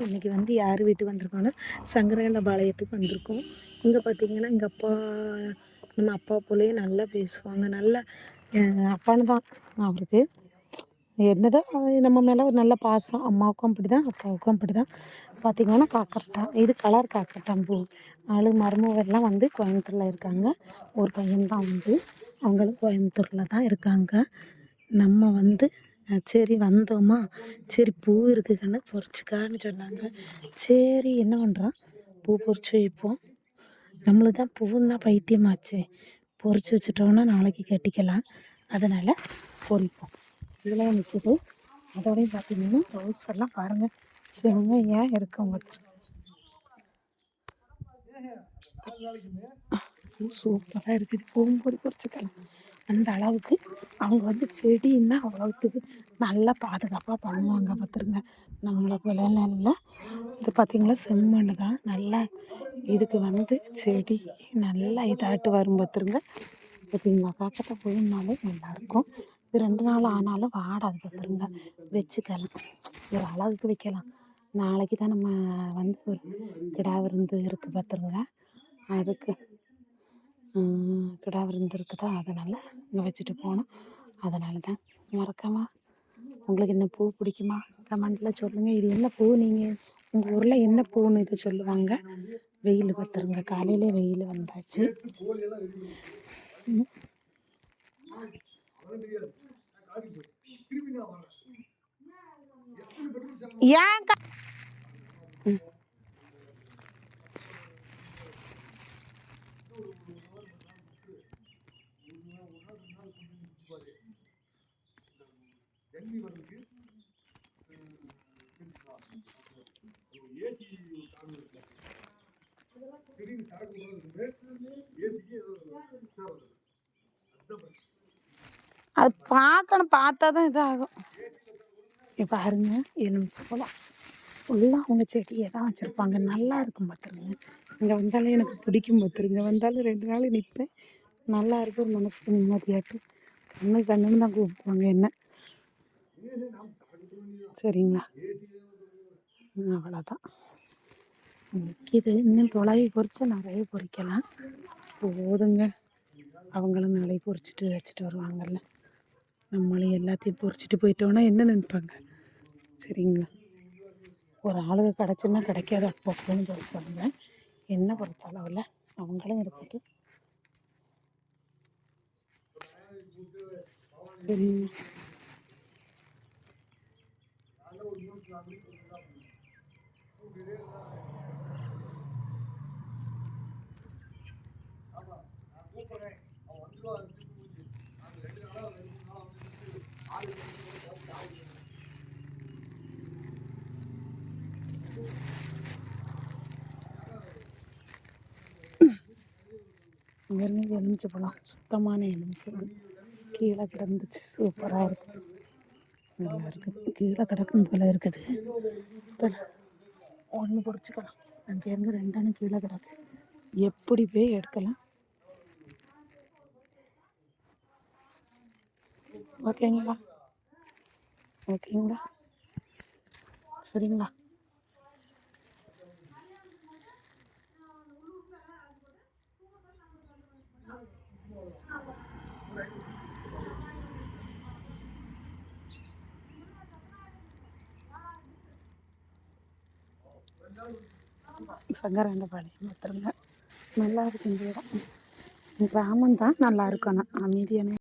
இன்றைக்கி வந்து யார் வீட்டுக்கு வந்திருக்கோன்னா சங்கரகண்ட பாளையத்துக்கு வந்திருக்கோம். இங்கே பார்த்தீங்கன்னா எங்கள் அப்பா நம்ம அப்பா போலேயே நல்லா பேசுவாங்க. நல்லா அப்பான்னு தான் அவருக்கு. என்னதான் நம்ம மேலே ஒரு நல்ல பாசம். அம்மாவுக்கும் அப்படி தான் அப்பாவுக்கும் அப்படி தான் பார்த்தீங்கன்னா காக்கரட்டான் இது கலர் காக்கரட்டான் பூ. ஆளு மருமவெல்லாம் வந்து கோயம்புத்தூரில் இருக்காங்க. ஒரு பையன் தான் வந்து அவங்களும் கோயம்புத்தூரில் தான் இருக்காங்க. நம்ம வந்து சரி வந்தோமா? சரி பூ இருக்குதுன்னு பொறிச்சிக்கான்னு சொன்னாங்க. சரி என்ன பண்ணுறோம் பூ பொறிச்சு வைப்போம். நம்மளுக்கு தான் பூன்னா பைத்தியமாச்சே. பொறிச்சு வச்சுட்டோன்னா நாளைக்கு கட்டிக்கலாம். அதனால் பொறிப்போம். இதெல்லாம் நிற்கிது அதோடையும் பார்த்தீங்கன்னா ரோஸ் எல்லாம் பாருங்கள் செம்மையாக இருக்கும் உங்களுக்கு. சூப்பராக இருக்குது. பூம்பொடி பொறிச்சுக்கலாம். அந்த அளவுக்கு அவங்க வந்து செடின்னா அவ்வளோத்துக்கு நல்லா பாதுகாப்பாக பண்ணுவாங்க பார்த்துருங்க நம்மளை போல இல்லை. இது பார்த்திங்களா செம்மண் தான். நல்லா இதுக்கு வந்து செடி நல்லா இதாட்டு வரும் பார்த்துருங்க பார்த்திங்களா காக்கத்தை போயினாலே நல்லாயிருக்கும் இது ரெண்டு நாள் ஆனாலும் வாடாது பார்த்துருங்க வச்சுக்கலாம். ஒரு அளவுக்கு வைக்கலாம். நாளைக்கு தான் நம்ம வந்து ஒரு கிடா விருந்து இருக்குது பார்த்துருங்க அதுக்கு கிடா விருந்து இருக்குதா? அதனால் இங்கே வச்சுட்டு போனோம் அதனால தான் மறக்காமல் உங்களுக்கு என்ன பூ பிடிக்குமா? கமெண்ட்டில் சொல்லுங்கள் இது என்ன பூ நீங்கள் உங்கள் ஊரில் என்ன பூன்னு இது சொல்லுவாங்க? வெயில் பார்த்துருங்க காலையிலே வெயில் வந்தாச்சு. ஏன் அது பார்க்கணும் பார்த்தா தான் இதாகும். இப்போ பாருங்க எலுமிச்சு போலாம் ஃபுல்லாக அவங்க செடியை தான் வச்சுருப்பாங்க. நல்லா இருக்கும் பார்த்துருங்க இங்கே வந்தாலே எனக்கு பிடிக்கும் பார்த்துருங்க வந்தாலும் ரெண்டு நாள் நிற்பேன் நல்லா இருக்கும் ஒரு மனசுக்கு நிம்மதியாட்டு. கண்ணு கண்ணுன்னு தான் கூப்பிடுவாங்க என்ன. சரிங்களா? அவ்வளோதான் நிற்கிது இன்னும் தொலைவி பொறிச்சா நிறைய பொறிக்கலாம். போதுங்க. அவங்களும் நாளைக்கு பொறிச்சிட்டு வச்சுட்டு வருவாங்கல்ல. நம்மளும் எல்லாத்தையும் பொறிச்சிட்டு போயிட்டோன்னா என்ன நினைப்பாங்க? சரிங்களா? ஒரு ஆளுக்கு கிடச்சுன்னா கிடைக்காது. அப்பப்போன்னு பொறுப்பாங்க. என்ன பொறுத்த அளவில் அவங்களும் இருக்கட்டும் சரிங்க இங்கேருந்து எலுமிச்சை பழம் சுத்தமான எலுமிச்சை பழம். கீழே கிடந்துச்சு. சூப்பராக இருக்குது நல்லா இருக்குது கீழே கிடக்கும் போல இருக்குது. ஒன்று பொறிச்சிக்கலாம். அங்கேருந்து ரெண்டானு கீழே கிடக்கு. எப்படி போய் எடுக்கலாம்? ஓகேங்களா? ஓகேங்களா? சரிங்களா? சங்கராண்ட பாளையம் பார்த்துருங்க நல்லா இருக்கு இந்த இடம். கிராமம் தான் நல்லா இருக்கும் ஆனால் அமைதியான